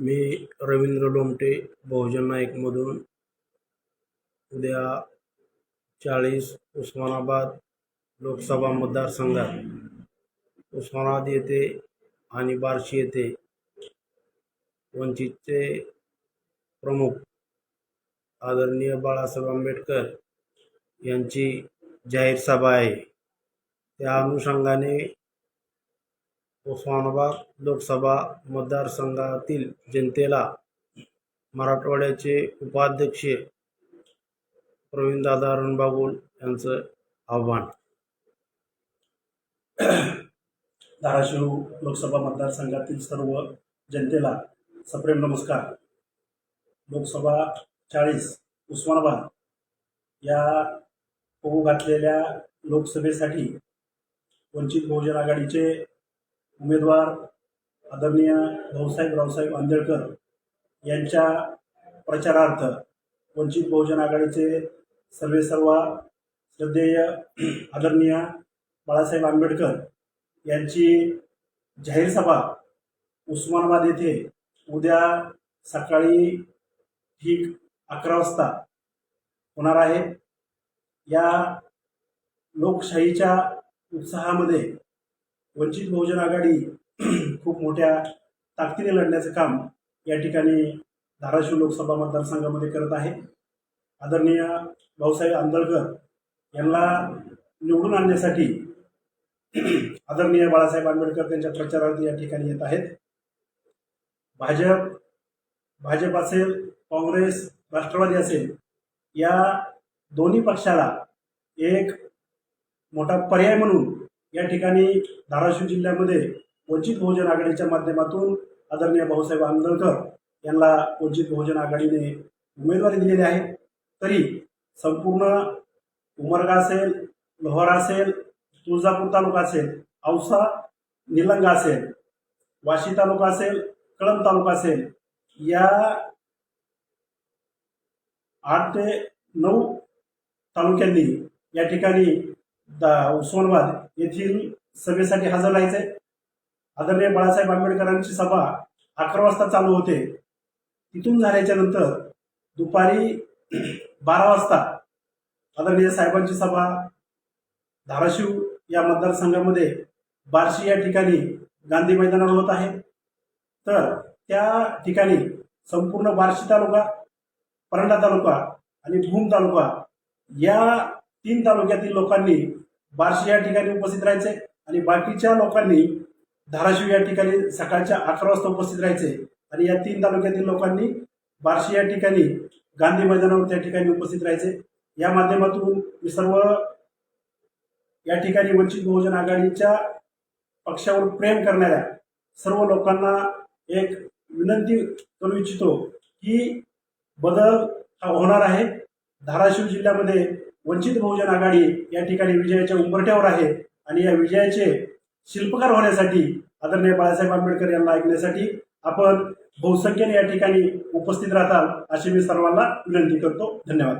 मी रवींद्र लोमटे बहुजन नाईकमधून उद्या चाळीस उस्मानाबाद लोकसभा मतदारसंघात. उस्मानाबाद येथे आणि बार्शी येथे वंचितचे प्रमुख आदरणीय बाळासाहेब आंबेडकर यांची जाहीर सभा आहे. त्या अनुषंगाने उस्मानाबाद लोकसभा मतदारसंघातील जनतेला मराठवाड्याचे उपाध्यक्ष प्रवीणदादा रणबागोल यांचं आव्हान. धाराशिव लोकसभा मतदारसंघातील सर्व जनतेला सप्रेम नमस्कार. लोकसभा चाळीस उस्मानाबाद या होऊ घातलेल्या लोकसभेसाठी वंचित बहुजन आघाडीचे उमेदवार आदरणीय भाऊसाहेब रावसाहेब आंबेडकर यांच्या प्रचारार्थ वंचित बहुजन आघाडीचे सर्वेसर्वा श्रद्धेय आदरणीय बाळासाहेब आंबेडकर यांची जाहीर सभा उस्मानाबाद येथे उद्या सकाळी ठीक अकरा वाजता होणार आहे. या लोकशाहीच्या उत्साहामध्ये वंचित बहुजन आघाडी खूप मोठ्या ताकदीने लढण्याचं काम या ठिकाणी धाराशिव लोकसभा मतदारसंघामध्ये करत आहे. आदरणीय भाऊसाहेब आंदळकर यांना निवडून आणण्यासाठी आदरणीय बाळासाहेब आंबेडकर त्यांच्या प्रचारार्थ या ठिकाणी येत आहेत. भाजप भाजप असेल काँग्रेस राष्ट्रवादी असेल या दोन्ही पक्षाला एक मोठा पर्याय म्हणून या ठिकाणी धाराशिव जिल्ह्यामध्ये वंचित बहुजन आघाडीच्या माध्यमातून आदरणीय भाऊसाहेब आंदळकर यांना वंचित बहुजन आघाडीने उमेदवारी दिलेली आहे. तरी संपूर्ण उमरगा असेल लोहारा असेल तुळजापूर तालुका असेल औसा निलंगा असेल वाशी तालुका असेल कळंब तालुका असेल या आठ ते नऊ तालुक्यांनी या ठिकाणी उस्मानाबाद येथील सभेसाठी हजर राहायचंय आदरणीय बाळासाहेब आंबेडकरांची सभा अकरा वाजता चालू होते. तिथून झाल्याच्यानंतर दुपारी बारा वाजता आदरणीय साहेबांची सभा धाराशिव या मतदारसंघामध्ये बार्शी या ठिकाणी गांधी मैदानावर होत आहे. तर त्या ठिकाणी संपूर्ण बार्शी तालुका परंडा तालुका आणि भूम तालुका या तीन तालुक्यातील लोकांनी बार्शी या ठिकाणी उपस्थित राहायचे आणि बाकीच्या लोकांनी धाराशिव या ठिकाणी सकाळच्या अकरा वाजता उपस्थित राहायचे. आणि या तीन तालुक्यातील लोकांनी बार्शी या ठिकाणी गांधी मैदानावर त्या ठिकाणी उपस्थित राहायचे. या माध्यमातून मी सर्व या ठिकाणी वंचित बहुजन आघाडीच्या पक्षावर प्रेम करणाऱ्या सर्व लोकांना एक विनंती करू इच्छितो की बदल हा होणार आहे. धाराशिव जिल्ह्यामध्ये वंचित बहुजन आघाडी या ठिकाणी विजयाच्या उंबरठ्यावर आहे. आणि या विजयाचे शिल्पकार होण्यासाठी आदरणीय बाळासाहेब आंबेडकर यांना ऐकण्यासाठी आपण बहुसंख्येने या ठिकाणी उपस्थित राहताल अशी मी सर्वांना विनंती करतो. धन्यवाद.